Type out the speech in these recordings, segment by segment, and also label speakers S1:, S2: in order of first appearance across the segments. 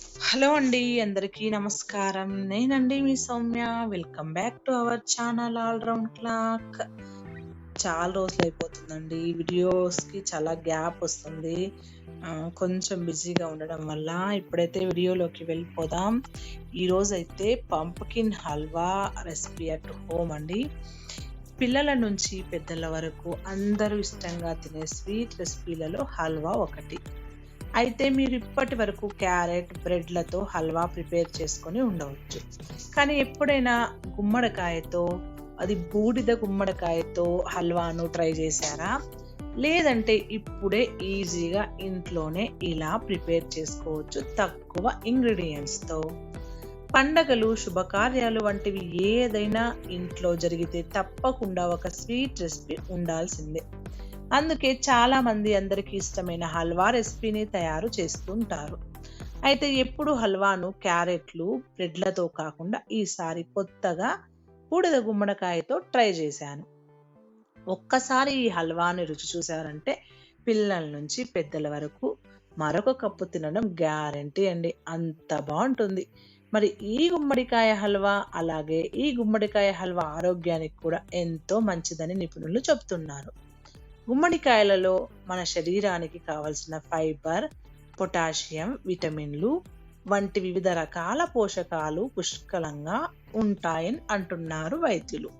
S1: Hello అండి అందరికీ నమస్కారం. నేనండి మీ Soumya. Welcome back to our channel all round clock చాలా రోజులు అయిపోతుందండి. వీడియోస్కి చాలా గ్యాప్ వస్తుంది. కొంచెం బిజీగా ఉండడం వల్ల ఇప్పుడైతే వీడియోలోకి వెళ్ళిపోదాం. ఈరోజు అయితే pumpkin halwa recipe at home అండి. పిల్లల నుంచి పెద్దల వరకు అందరూ ఇష్టంగా తినే స్వీట్ రెసిపీలలో హల్వా ఒకటి. అయితే మీరు ఇప్పటి వరకు క్యారెట్ బ్రెడ్లతో హల్వా ప్రిపేర్ చేసుకొని ఉండవచ్చు. కానీ ఎప్పుడైనా గుమ్మడికాయతో అది బూడిద గుమ్మడికాయతో హల్వాను ట్రై చేశారా? లేదంటే ఇప్పుడే ఈజీగా ఇంట్లోనే ఇలా ప్రిపేర్ చేసుకోవచ్చు తక్కువ ఇంగ్రీడియంట్స్తో. పండగలు శుభకార్యాలు వంటివి ఏదైనా ఇంట్లో జరిగితే తప్పకుండా ఒక స్వీట్ రెసిపీ ఉండాల్సిందే. అందుకే చాలా మంది అందరికీ ఇష్టమైన హల్వా రెసిపీని తయారు చేస్తుంటారు. అయితే ఎప్పుడు హల్వాను క్యారెట్లు బ్రెడ్లతో కాకుండా ఈసారి కొత్తగా బూడిద గుమ్మడికాయతో ట్రై చేశాను. ఒక్కసారి ఈ హల్వాని రుచి చూసారంటే పిల్లల నుంచి పెద్దల వరకు మరొక కప్పు తినడం గ్యారంటీ అండి. అంత బాగుంటుంది. మరి ఈ గుమ్మడికాయ హల్వా అలాగే ఈ గుమ్మడికాయ హల్వా ఆరోగ్యానికి కూడా ఎంతో మంచిదని నిపుణులు చెబుతున్నారు. గుమ్మడికాయలలో మన శరీరానికి కావలసిన ఫైబర్ పొటాషియం విటమిన్లు వంటి వివిధ రకాల పోషకాలు పుష్కలంగా ఉంటాయని అంటున్నారు వైద్యులు.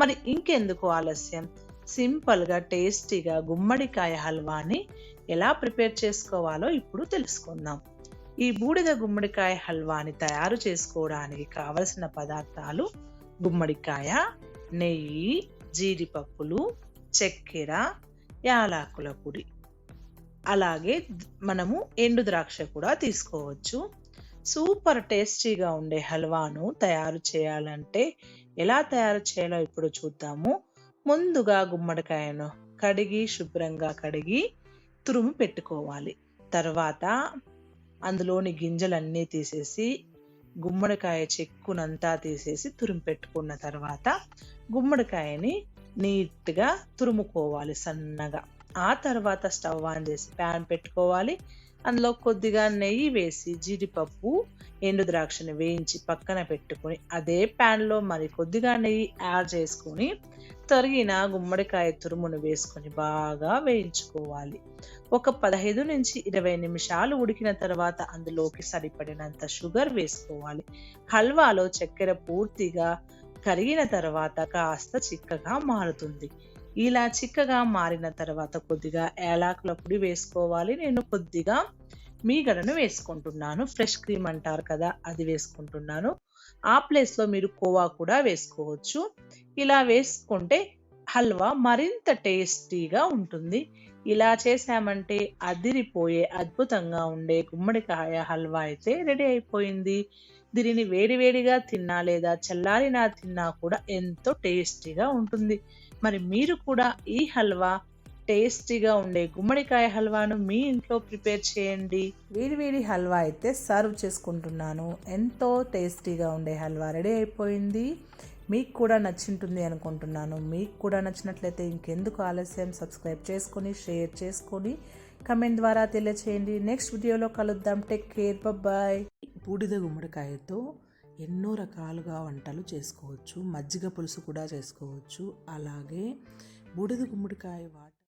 S1: మరి ఇంకెందుకు ఆలస్యం? సింపుల్గా టేస్టీగా గుమ్మడికాయ హల్వాని ఎలా ప్రిపేర్ చేసుకోవాలో ఇప్పుడు తెలుసుకుందాం. ఈ బూడిద గుమ్మడికాయ హల్వాని తయారు చేసుకోవడానికి కావలసిన పదార్థాలు గుమ్మడికాయ నెయ్యి జీడిపప్పులు చక్కెర యాలాకుల పొడి. అలాగే మనము ఎండు ద్రాక్ష కూడా తీసుకోవచ్చు. సూపర్ టేస్టీగా ఉండే హల్వాను తయారు చేయాలంటే ఎలా తయారు చేయాలో ఇప్పుడు చూద్దాము. ముందుగా గుమ్మడికాయను కడిగి శుభ్రంగా కడిగి తురుము పెట్టుకోవాలి. తర్వాత అందులోని గింజలన్నీ తీసేసి గుమ్మడికాయ చెక్కునంతా తీసేసి తురుము పెట్టుకున్న తర్వాత గుమ్మడికాయని నీట్గా తురుముకోవాలి సన్నగా. ఆ తర్వాత స్టవ్ ఆన్ చేసి ప్యాన్ పెట్టుకోవాలి. అందులో కొద్దిగా నెయ్యి వేసి జీడిపప్పు ఎండు ద్రాక్షని వేయించి పక్కన పెట్టుకొని అదే ప్యాన్లో మరి కొద్దిగా నెయ్యి యాడ్ చేసుకొని తరిగిన గుమ్మడికాయ తురుమును వేసుకొని బాగా వేయించుకోవాలి. ఒక పదహైదు నుంచి ఇరవై నిమిషాలు ఉడికిన తర్వాత అందులోకి సరిపడినంత షుగర్ వేసుకోవాలి. హల్వాలో చక్కెర పూర్తిగా కరిగిన తర్వాత కాస్త చిక్కగా మారుతుంది. ఇలా చిక్కగా మారిన తర్వాత కొద్దిగా ఏలాకుల పొడి వేసుకోవాలి. నేను కొద్దిగా మీగడను వేసుకుంటున్నాను. ఫ్రెష్ క్రీమ్ అంటారు కదా అది వేసుకుంటున్నాను. ఆ ప్లేస్లో మీరు కోవా కూడా వేసుకోవచ్చు. ఇలా వేసుకుంటే హల్వా మరింత టేస్టీగా ఉంటుంది. ఇలా చేసామంటే అదిరిపోయే అద్భుతంగా ఉండే గుమ్మడికాయ హల్వా అయితే రెడీ అయిపోయింది. దీనిని వేడివేడిగా తిన్నా లేదా చల్లారినా తిన్నా కూడా ఎంతో టేస్టీగా ఉంటుంది. మరి మీరు కూడా ఈ హల్వా టేస్టీగా ఉండే గుమ్మడికాయ హల్వాను మీ ఇంట్లో ప్రిపేర్ చేయండి. వేడివేడి హల్వా అయితే సర్వ్ చేసుకుంటున్నాను. ఎంతో టేస్టీగా ఉండే హల్వా రెడీ అయిపోయింది. మీకు కూడా నచ్చింటుంది అనుకుంటున్నాను. మీకు కూడా నచ్చినట్లయితే ఇంకెందుకు ఆలస్యం? సబ్స్క్రైబ్ చేసుకొని షేర్ చేసుకొని కమెంట్ ద్వారా తెలియచేయండి. నెక్స్ట్ వీడియోలో కలుద్దాం. Take care. బాయ్. బూడిద గుమ్మడికాయతో ఎన్నో రకాలుగా వంటలు చేసుకోవచ్చు. మజ్జిగ పులుసు కూడా చేసుకోవచ్చు. అలాగే బూడిద గుమ్మడికాయ వాడి